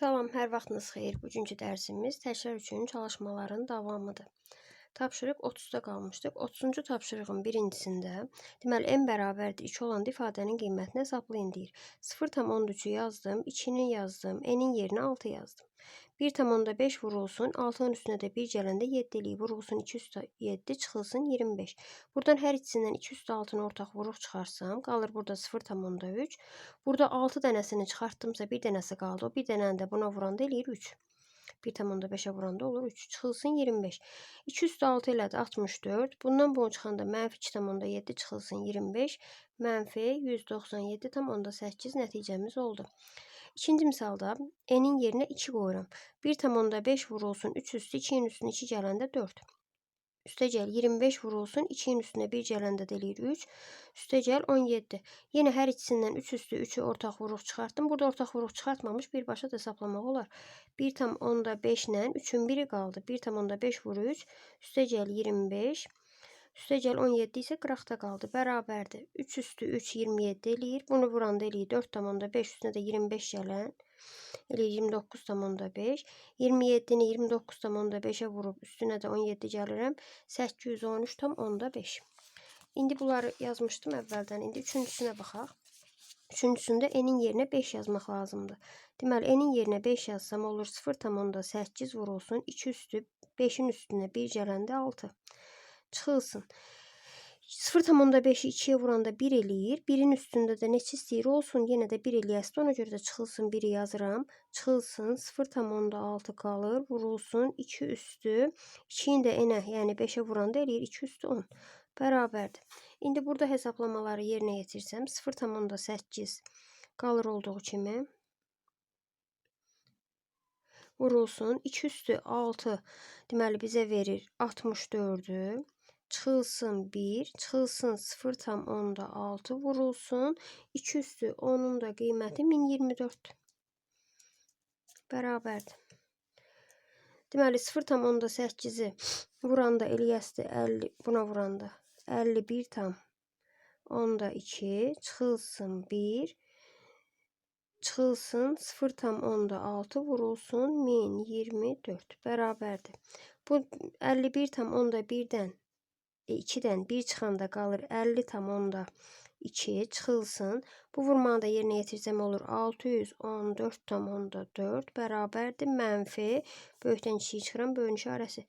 Salam, hər vaxtınız xeyir. Bugünkü dərsimiz təkrar üçün çalışmaların davamıdır. Tapşırıq 30-da qalmışdıq. 30-cu tapşırığın birincisində, deməli, n bərabərdir 2 olanda ifadənin qiymətini hesablayın deyir. 0,13-ü yazdım, 2-ni yazdım, n-in yerinə 6 yazdım. 1,5 vurulsun, 6-nın üstünə də 1 gələndə 7 eləyir. Vurulsun 2 üstə 7, çıxılsın 25. Buradan hər ikisindən 2 üstə 6-nı ortaq vuruq çıxarsam, qalır burada 0,3. Burada 6 dənəsini çıxartdımsa, bir dənəsi qaldı. O bir dənəni də buna vuranda eləyir 3. 1,5-ə vuranda olur 3. Çıxılsın 25. 2 üstə 6 elədi 64. Bundan bunu çıxanda mənfi 2,7 çıxılsın 25. Mənfi 197,8 nəticəmiz oldu. İkinci misalda n'in yerinə 2 qoyuram. 1,5 vurulsun 3 üstü 2-nin üstünə 2 gələndə 4. Üstəgəl 25 vurulsun 2-nin üstünə 1 gələndə də eləyir 3. Üstəgəl 17. Yenə hər ikisindən 3 üstü 3-ü ortaq vuruq çıxartdım. Burada ortaq vuruq çıxartmamış birbaşa da hesablamaq olar. 1,5 ilə 3-ün biri qaldı. 1,5 vur 3. Üstəgəl 25. Üstəgəl 17 isə qıraqda qaldı. Bərabərdir. 3 üstü 3 27 eləyir. Bunu vuranda eləyir 4,5 üstünə də 25 gələn. Eləyir 29,5. 27-ni 29,5-ə vurub üstünə də 17 gəlirəm. 813,5. İndi bunları yazmışdım əvvəldən. İndi üçüncüsünə baxaq. Üçüncüsündə n-in yerinə 5 yazmaq lazımdır. Deməli, n-in yerinə 5 yazsam olur 0,8 vurulsun. 2 üstü 5-in üstünə 1 gələndə 6 çıxılsın. 0,5-i 2-yə vuranda 1 eləyir. 1-in üstündə də neçə istəyir olsun, yenə də 1 eləyəsə, ona görə də çıxılsın 1-i yazıram. Çıxılsın 0,6 qalır, vurulsun 2 üstü. 2-ni də enə, yəni 5-ə vuranda eləyir 2 üstü 10. Bərabərdir. İndi burada hesablamaları yerinə yetirsəm 0,8 qalır olduğu kimi. Vurulsun 2 üstü 6 deməli bizə verir 64-ü çıxılsın 1, çıxılsın 0,6 vurulsun 2 üstü 10-un da qiyməti 1024. Bərabərdir. Deməli 0,8-i vuranda eləyəsdi 50, buna vuranda 51 tam onda 2 çıxılsın 1 çıxılsın 0,6 vurulsun 1024 bərabərdir. Bu 51 tam onda 1-dən 2-dən 1 çıxanda qalır 50 tam onda 2 çıxılsın. Bu vurmanı da yerinə yetirsəm olur 614 tam onda 4 bərabərdir mənfi böyükdən kiçiyi çıxıram bölün işarəsi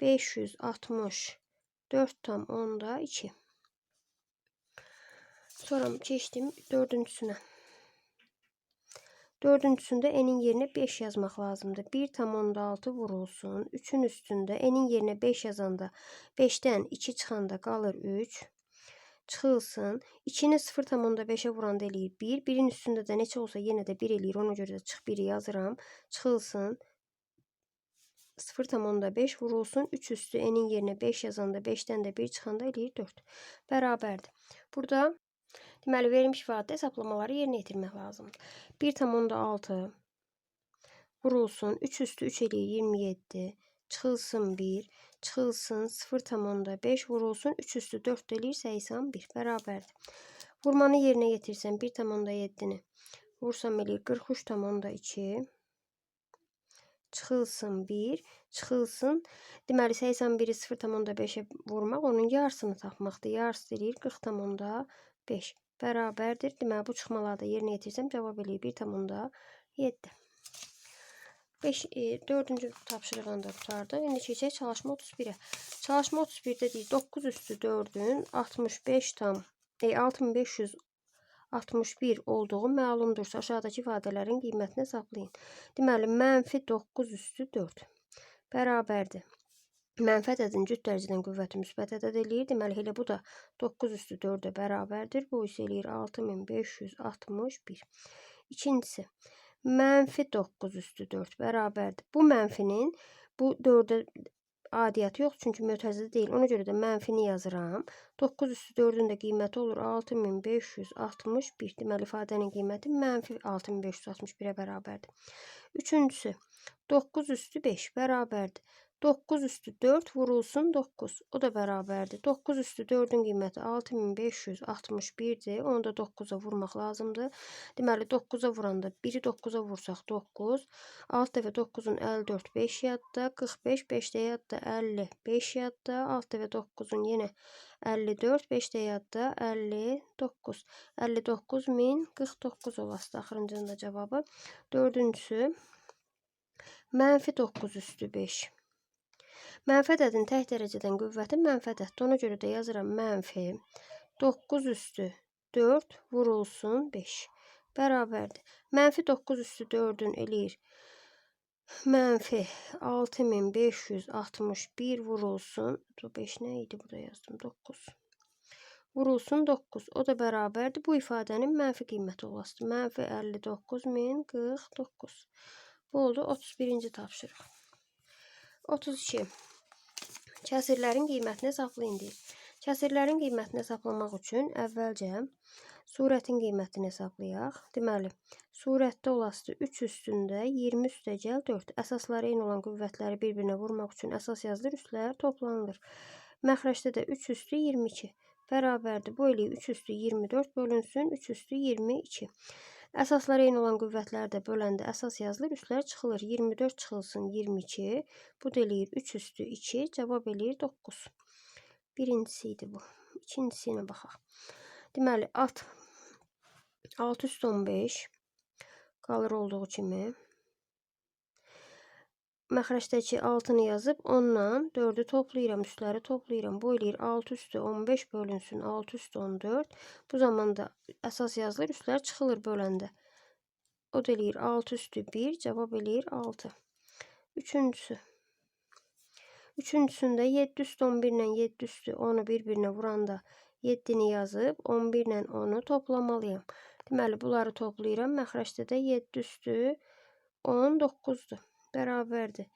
564 tam onda 2. Sonra keçdim dördüncüsünə. Dördüncüsündə n'in yerinə 5 yazmaq lazımdır. 1,6 vurulsun. 3-ün üstündə n'in yerinə 5 yazanda 5-dən 2 çıxanda qalır 3. Çıxılsın. 2-ni 0,5-ə vuranda eləyir 1. 1-in üstündə də neçə olsa yenə də 1 eləyir. Ona görə də çıx 1-i yazıram. Çıxılsın. 0,5 vurulsun. 3 üstü n'in yerinə 5 yazanda 5-dən də 1 çıxanda eləyir 4. Bərabərdir. Burada Deməli, verilmiş ifadədə hesablamaları yerinə yetirmək lazımdır. 1,6 vurulsun. 3 üstü 3 eləyir 27. Çıxılsın 1. Çıxılsın 0,5 vurulsun. 3 üstü 4 eləyir 81. Bərabərdir. Vurmanı yerinə yetirsən 1,7-ni vursam eləyir 43,2 çıxılsın 1, çıxılsın. Deməli 81-i 0,5-ə vurmaq onun yarısını tapmaqdır. Yarısı eləyir 40,5 bərabərdir. Deməli, bu çıxmaları da yerinə yetirsəm, cavab eləyir 1,7. 5, e, 4-cü tapşırığını da qurtardıq. İndi keçək çalışma 31-ə. Çalışma 31-də deyir 9 üstü 4-ün 65 tam, e, 6561 olduğu məlumdursa, aşağıdakı ifadələrin qiymətini hesablayın. Deməli, mənfi 9 üstü 4 bərabərdir. Mənfi ədədin cüt dərəcədən qüvvəti müsbət ədəd eləyir. Deməli, elə bu da 9 üstü 4-ə bərabərdir. Bu isə eləyir 6561. İkincisi, mənfi 9 üstü 4 bərabərdir. Bu mənfinin bu 4-ə adiyyatı yox, çünki mötərizə deyil. Ona görə də mənfini yazıram. 9 üstü 4-ün də qiyməti olur 6561. Deməli, ifadənin qiyməti mənfi 6561-ə bərabərdir. Üçüncüsü, 9 üstü 5 bərabərdir. 9 üstü 4 vurulsun 9. O da bərabərdir. 9 üstü 4-ün qiyməti 6561-dir. Onu da 9-a vurmaq lazımdır. Deməli 9-a vuranda 1-i 9-a vursaq 9. 6 dəfə 9-un 54 5 yadda. 45 5-də yadda 50 5 yadda. 6 dəfə 9-un yenə 54 5-də yadda 59. 59049 olasıdır axırıncının da cavabı. Dördüncüsü mənfi 9 üstü 5. Mənfi ədədin tək dərəcədən qüvvəti mənfi ədəddir. Ona görə də yazıram mənfi 9 üstü 4 vurulsun 5 bərabərdir. Mənfi 9 üstü 4-ün eləyir. Mənfi 6561 vurulsun. Bu 5 nə idi? Burada yazdım 9. Vurulsun 9. O da bərabərdir. Bu ifadənin mənfi qiyməti olasıdır. Mənfi 59049. Bu oldu 31-ci tapşırıq. 32. Kəsirlərin qiymətini hesablayın deyir. Kəsirlərin qiymətini hesablamaq üçün əvvəlcə surətin qiymətini hesablayaq. Deməli, surətdə olası 3 üstündə 20 üstəgəl 4. Əsasları eyni olan qüvvətləri bir-birinə vurmaq üçün əsas yazılır, üstlər toplanılır. Məxrəcdə də 3 üstü 22 bərabərdir. Bu eləyir 3 üstü 24 bölünsün 3 üstü 22. Əsaslar eyni olan qüvvətləri də böləndə əsas yazılır, üstlər çıxılır. 24 çıxılsın 22. Bu da eləyir 3 üstü 2, cavab eləyir 9. Birincisi idi bu. İkincisi ilə baxaq. Deməli, at 6 üstü 15 qalır olduğu kimi. Məxrəcdəki 6-nı yazıb 10-dan 4-ü toplayıram, üstləri toplayıram. Bu eləyir 6 üstü 15 bölünsün 6 üstü 14. Bu zamanda əsas yazılır, üstlər çıxılır böləndə. O da eləyir 6 üstü 1, cavab eləyir 6. Üçüncüsü. Üçüncüsündə 7 üstü 11 ilə 7 üstü 10-u bir-birinə vuranda 7-ni yazıb 11 ilə 10-u toplamalıyam. Deməli, bunları toplayıram. Məxrəcdə də 7 üstü 19-dur bərabərdir.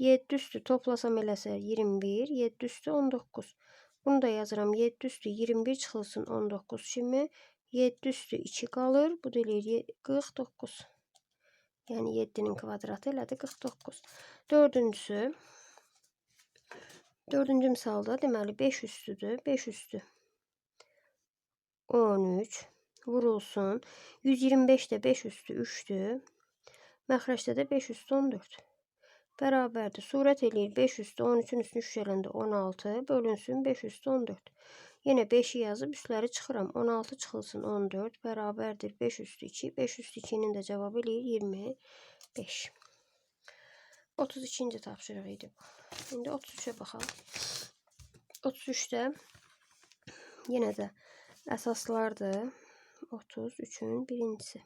7 üstü toplasam eləsə 21, 7 üstü 19. Bunu da yazıram. 7 üstü 21 çıxılsın 19 kimi. 7 üstü 2 qalır. Bu da eləyir 49. Yəni 7-nin kvadratı elədi 49. Dördüncüsü. Dördüncü misalda deməli 5 üstüdür. 5 üstü 13 vurulsun. 125 də 5 üstü 3-dür. Məxrəcdə də 5 üstü 14. Bərabərdir. Surət eləyir 5 üstü 13-ün üstünü şüşələndə 16 bölünsün 5 üstü 14. Yenə 5-i yazıb üstləri çıxıram. 16 çıxılsın 14 bərabərdir 5 üstü 2. 5 üstü 2-nin də cavabı eləyir 25. 32-ci tapşırıq idi. İndi 33-ə baxaq. 33-də yenə də əsaslardır. 33-ün birincisi.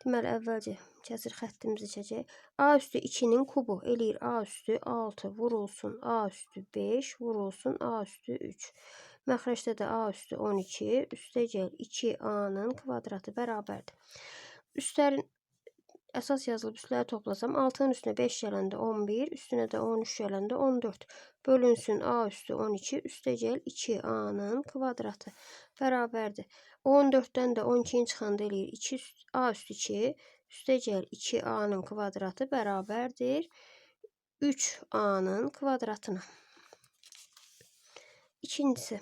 Deməli, əvvəlcə kəsir xəttimizi çəkək. A üstü 2-nin kubu eləyir A üstü 6 vurulsun A üstü 5 vurulsun A üstü 3. Məxrəcdə də A üstü 12 üstəgəl 2A-nın kvadratı bərabərdir. Üstlərin əsas yazılıb üstləri toplasam 6-nın üstünə 5 gələndə 11, üstünə də 13 gələndə 14. Bölünsün A üstü 12 üstəgəl 2A-nın kvadratı bərabərdir. 14-dən də 12-ni çıxanda eləyir 2 a üstü 2 üstəgəl 2a-nın kvadratı bərabərdir 3a-nın kvadratına. İkincisi.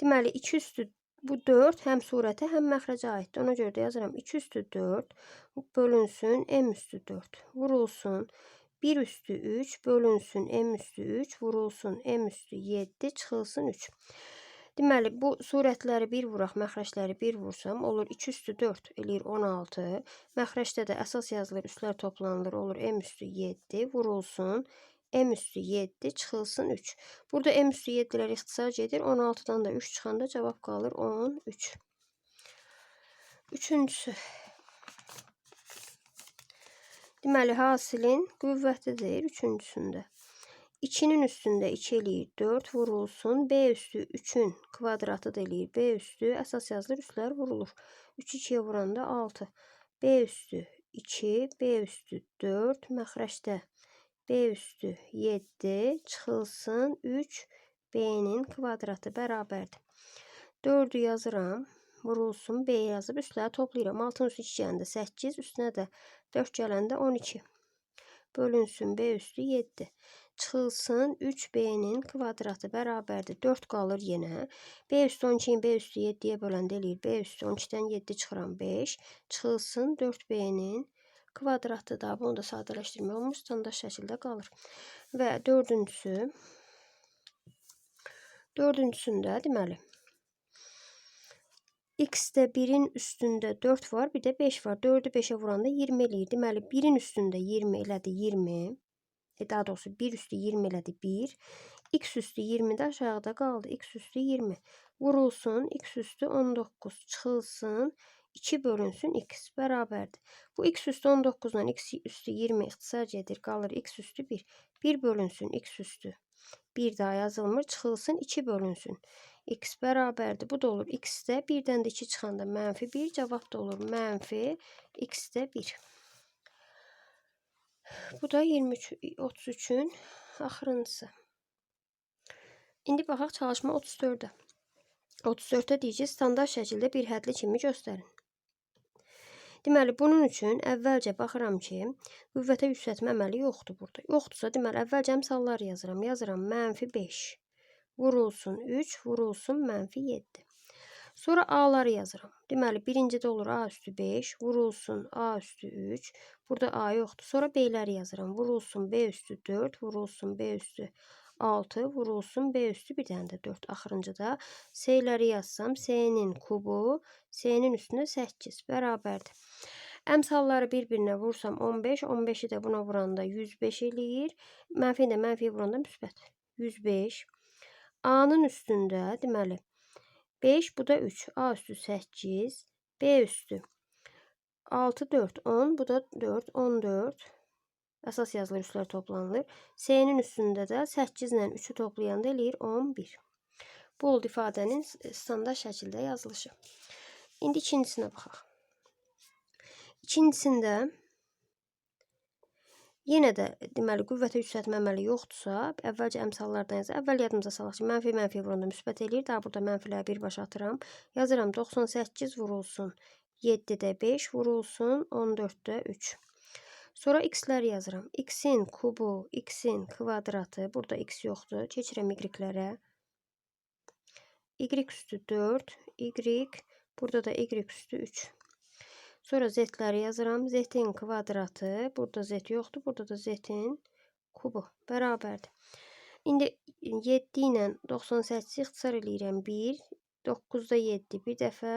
Deməli 2 üstü bu 4 həm surətə, həm məxrəcə aiddir. Ona görə də yazıram 2 üstü 4 bölünsün m üstü 4 vurulsun 1 üstü 3 bölünsün m üstü 3 vurulsun m üstü 7 çıxılsın 3. Deməli, bu surətləri bir vuraq, məxrəcləri bir vursam, olur 2 üstü 4 eləyir 16. Məxrəcdə də əsas yazılır, üstlər toplanılır, olur m üstü 7 vurulsun. M üstü 7 çıxılsın 3. Burada m üstü 7-lər ixtisar gedir. 16-dan da 3 çıxanda cavab qalır 13. Üçüncüsü. Deməli, hasilin qüvvətidir üçüncüsündə. 2'nin üstünde 2 eləyir 4 vurulsun. B üstü 3'ün kvadratı da. B üstü əsas yazılır, üstlər vurulur. 3 2-yə vuranda 6. B üstü 2, B üstü 4, məxrəcdə B üstü 7 çıxılsın 3, B-nin kvadratı bərabərdir. 4-ü yazıram, vurulsun, B yazıb üstləri toplayıram. 6-nın üstü 2 gələndə 8, üstünə də 4 gələndə 12. bölünsün B üstü 7. Çıxılsın 3B'nin kvadratı bərabərdir 4 qalır yenə. B üstü 12-ni B üstü 7-yə böləndə eləyir. B üstü 12-dən 7 çıxıram 5. Çıxılsın 4B'nin kvadratı da bunu da sadələşdirmək olmur. Standart şəkildə qalır. Və dördüncüsü dördüncüsündə deməli X-də 1-in üstündə 4 var, bir də 5 var. 4-ü 5-ə vuranda 20 eləyir. Deməli 1-in üstündə 20 elədi 20. E, daha doğrusu 1 üstü 20 elədi 1. X üstü 20 də aşağıda qaldı. X üstü 20. Vurulsun. X üstü 19. Çıxılsın. 2 bölünsün x bərabərdir. Bu x üstü 19 ilə x üstü 20 ixtisar edir. Qalır x üstü 1. 1 bölünsün x üstü. 1 daha yazılmır. Çıxılsın 2 bölünsün. x bərabərdir. Bu da olur x-də 1-dən də 2 çıxanda mənfi 1. Cavab da olur mənfi x-də 1. Bu da 23 33-ün axırıncısı. İndi baxaq çalışma 34-ə. 34-də deyəcək standart şəkildə bir hədli kimi göstərin. Deməli, bunun üçün əvvəlcə baxıram ki, qüvvətə yüksəltmə əməli yoxdur burada. Yoxdursa, deməli, əvvəlcə əmsallar yazıram. Yazıram mənfi 5, vurulsun 3, vurulsun mənfi 7. Sonra A-ları yazıram. Deməli, birincidə olur A üstü 5, vurulsun A üstü 3. Burada A yoxdur. Sonra B-ləri yazıram. Vurulsun B üstü 4, vurulsun B üstü 6 vurulsun B üstü bir dənə də 4 axırıncıda S-ləri yazsam S-nin kubu S-nin üstünə 8 bərabərdir. Əmsalları bir-birinə vursam 15, 15-i də buna vuranda 105 eləyir. Mənfi də mənfiyə vuranda müsbət 105. A-nın üstündə deməli 5 bu da 3. A üstü 8, B üstü 6 4 10 bu da 4 14 Əsas yazılır, üslər toplanılır. S-nin üstündə də 8 ilə 3-ü toplayanda eləyir 11. Bu oldu ifadənin standart şəkildə yazılışı. İndi ikincisinə baxaq. İkincisində yenə də deməli qüvvətə yüksəltmə əməli yoxdursa, əvvəlcə əmsallardan yazır. Əvvəl yadımıza salaq ki, mənfi mənfi vuranda müsbət eləyir. Daha burada mənfiləri birbaşa atıram. Yazıram 98 vurulsun 7-də 5 vurulsun 14-də 3. Sonra x-ləri yazıram. x-in kubu, x-in kvadratı. Burada x yoxdur. Keçirəm y-lərə. y üstü 4, y, burada da y üstü 3. Sonra z-ləri yazıram. z-in kvadratı. Burada z yoxdur. Burada da z-in kubu. Bərabərdir. İndi 7 ilə 98 ixtisar eləyirəm. 1, 9-da 7 bir dəfə.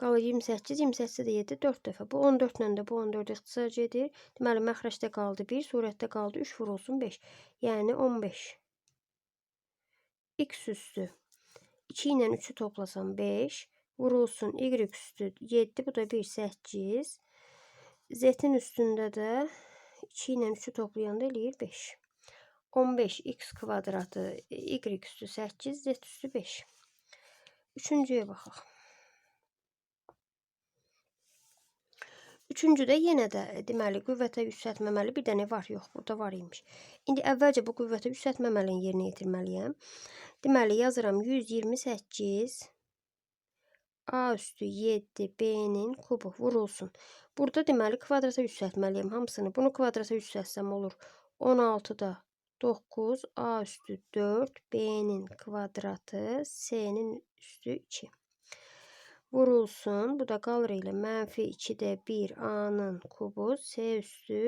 Qalır 28, 28 də 7, 4 dəfə. Bu 14 ilə də bu 14 ixtisar edir. Deməli, məxrəcdə qaldı 1, surətdə qaldı 3, vurulsun 5. Yəni 15. X üstü 2 ilə 3-ü toplasam 5, vurulsun Y üstü 7, bu da 1, 8. Z-in üstündə də 2 ilə 3-ü toplayanda eləyir 5. 15 x kvadratı y üstü 8, z üstü 5. Üçüncüyə baxaq. Üçüncüdə yenə də e, deməli qüvvətə yüksəltməməli bir dənə var, yox, burada var imiş. İndi əvvəlcə bu qüvvətə yüksəltməməlini yerinə yetirməliyəm. Deməli yazıram 128 A üstü 7 B-nin kubu vurulsun. Burada deməli kvadrata yüksəltməliyəm hamısını. Bunu kvadrata yüksəltsəm olur 16-da 9 A üstü 4 B-nin kvadratı S-nin üstü 2 vurulsun. Bu da qalır ilə mənfi 2-də 1 A-nın kubu S üstü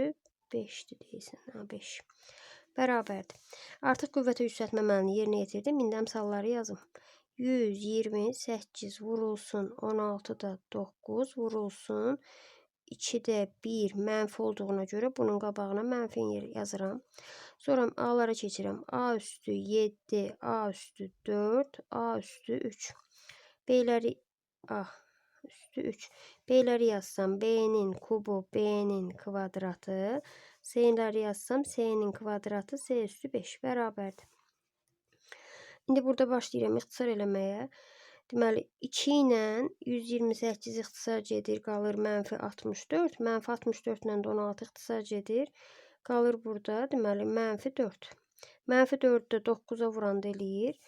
5-dir deyirsən. Ha, 5. Bərabərdir. Artıq qüvvətə yüksəltmə əməlini yerinə yetirdim. İndi əmsalları yazım. 128 vurulsun 16-da 9 vurulsun 2-də 1 mənfi olduğuna görə bunun qabağına mənfi yazıram. Sonra A-lara. A üstü 7, A üstü 4, A üstü 3. B-ləri A üstü 3. B'leri yazsam B'nin kubu B'nin kvadratı. S'leri yazsam S'nin kvadratı S üstü 5 bərabərdir. İndi burada başlayıram ixtisar eləməyə. Deməli 2 ilə 128 ixtisar edir, qalır mənfi 64. Mənfi 64 ilə 16 ixtisar edir. Qalır burada deməli mənfi 4. Mənfi 4-də 9-a vuranda eləyir.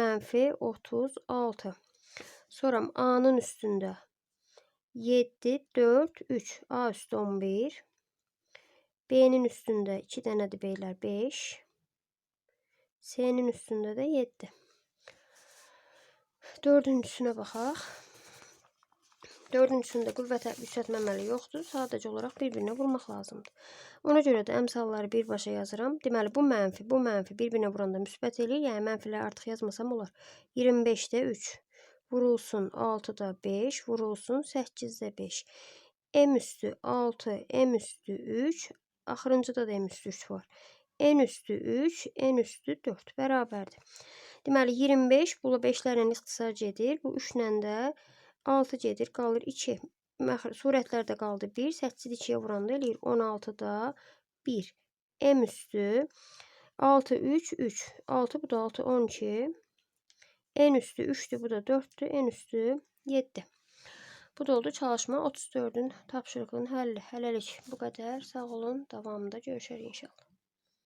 Mənfi 36. Sonra A'nın üstünde 7, 4, 3. A üstü 11. B'nin üstündə 2 dənədir beylər 5. C'nin üstündə də 7. Dördüncüsünə baxaq. Dördüncüsündə qüvvət yüksəltmə əməli yoxdur. Sadəcə olaraq bir-birinə vurmaq lazımdır. Ona görə də əmsalları birbaşa yazıram. Deməli bu mənfi, bu mənfi bir-birinə vuranda müsbət eləyir. Yəni mənfiləri artıq yazmasam olar. 25-də 3 vurulsun 6-da 5 vurulsun 8-də 5. M üstü 6, M üstü 3. Axırıncıda da M üstü 3 var. N üstü 3, N üstü 4 bərabərdir. Deməli 25 bu 5-lərlə ixtisar gedir. Bu 3-lə də 6 gedir, qalır 2. Məxr surətlərdə qaldı 1, 8-i 2-yə vuranda eləyir 16-da 1. M üstü 6, 3, 3. 6 bu da 6, 12. N üstü 3'tü, bu da 4'tü. N üstü 7. Bu da oldu çalışma 34'ün tapşırığının həlli. Hələlik bu qədər. Sağ olun. Davamında görüşərik inşallah.